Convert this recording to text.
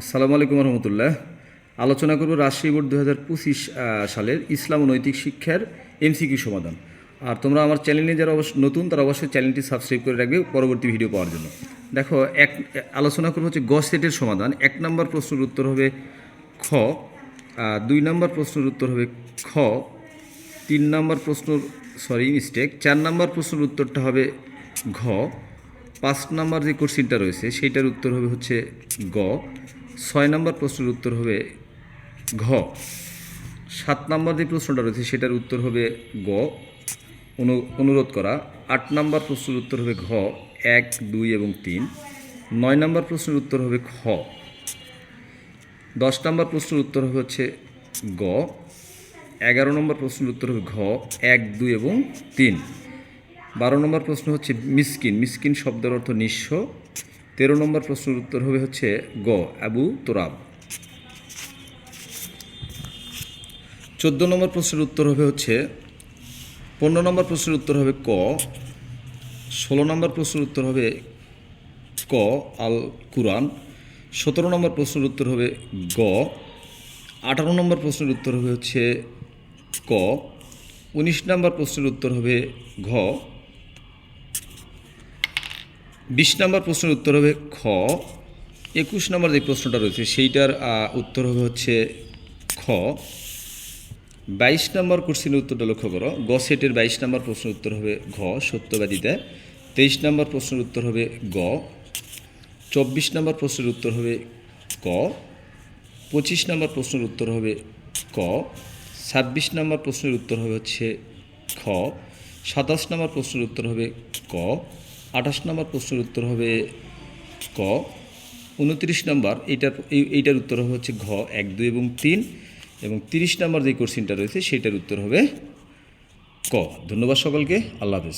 আসসালামু আলাইকুম রহমতুল্লাহ। আলোচনা করব রাজশাহী বোর্ড দু হাজার পঁচিশ সালের ইসলাম ও নৈতিক শিক্ষার এমসিকিউ সমাধান। আর তোমরা আমার চ্যানেলে যারা অবশ্য নতুন, তারা অবশ্যই চ্যানেলটি সাবস্ক্রাইব করে রাখবে পরবর্তী ভিডিও পাওয়ার জন্য। দেখো, এক আলোচনা করব হচ্ছে গ সেটের সমাধান। এক নম্বর প্রশ্নের উত্তর হবে খ। দুই নম্বর প্রশ্নের উত্তর হবে খ। তিন নম্বর প্রশ্ন সরি মিস্টেক চার নম্বর প্রশ্নের উত্তরটা হবে ঘ। পাঁচ নম্বর যে কোশ্চিনটা রয়েছে, সেইটার উত্তর হবে হচ্ছে গ। ছয় নম্বর প্রশ্নের উত্তর হবে ঘ। সাত নম্বর যে প্রশ্নটা রয়েছে, সেটার উত্তর হবে গ। অনু- অনুরোধ করা। আট নম্বর প্রশ্নের উত্তর হবে ঘ, এক, দুই এবং তিন। নয় নম্বর প্রশ্নের উত্তর হবে খ। দশ নম্বর প্রশ্নের উত্তর হবে হচ্ছে গ। এগারো নম্বর প্রশ্নের উত্তর হবে ঘ, এক, দুই এবং তিন। বারো নম্বর প্রশ্ন হচ্ছে মিসকিন। মিসকিন শব্দের অর্থ নিঃস্ব। তেরো নম্বর প্রশ্নের উত্তর হবে হচ্ছে গ, আবু তোরাব। চোদ্দ নম্বর প্রশ্নের উত্তর হবে হচ্ছে, পনেরো নম্বর প্রশ্নের উত্তর হবে ক, ষোলো নম্বর প্রশ্নের উত্তর হবে ক আল কুরআন সতেরো নম্বর প্রশ্নের উত্তর হবে গ, আঠারো নম্বর প্রশ্নের উত্তর হবে হচ্ছে ক, উনিশ নম্বর প্রশ্নের উত্তর হবে ঘ বিশ নম্বর প্রশ্নের উত্তর হবে খ। একুশ নম্বর যে প্রশ্নটা রয়েছে, সেইটার উত্তর হবে হচ্ছে খ। বাইশ নম্বর কোশ্চেনের উত্তরটা লক্ষ্য করো। গ সেটের বাইশ নম্বর প্রশ্নের উত্তর হবে ঘ, সত্যবাদিতা। তেইশ নম্বর প্রশ্নের উত্তর হবে গ। চব্বিশ নম্বর প্রশ্নের উত্তর হবে ক। পঁচিশ নম্বর প্রশ্নের উত্তর হবে ক। ছাব্বিশ নম্বর প্রশ্নের উত্তর হবে হচ্ছে খ। সাতাশ নম্বর প্রশ্নের উত্তর হবে ক। আঠাশ নম্বর প্রশ্নের উত্তর হবে ক। উনত্রিশ নম্বর, এইটার, এই- এইটার উত্তর হবে হচ্ছে ঘ, এক, দুই এবং তিন এবং তিরিশ নম্বর যে কোশ্চিনটা রয়েছে, সেটার উত্তর হবে ক। ধন্যবাদ সকলকে, আল্লাহ হাফেজ।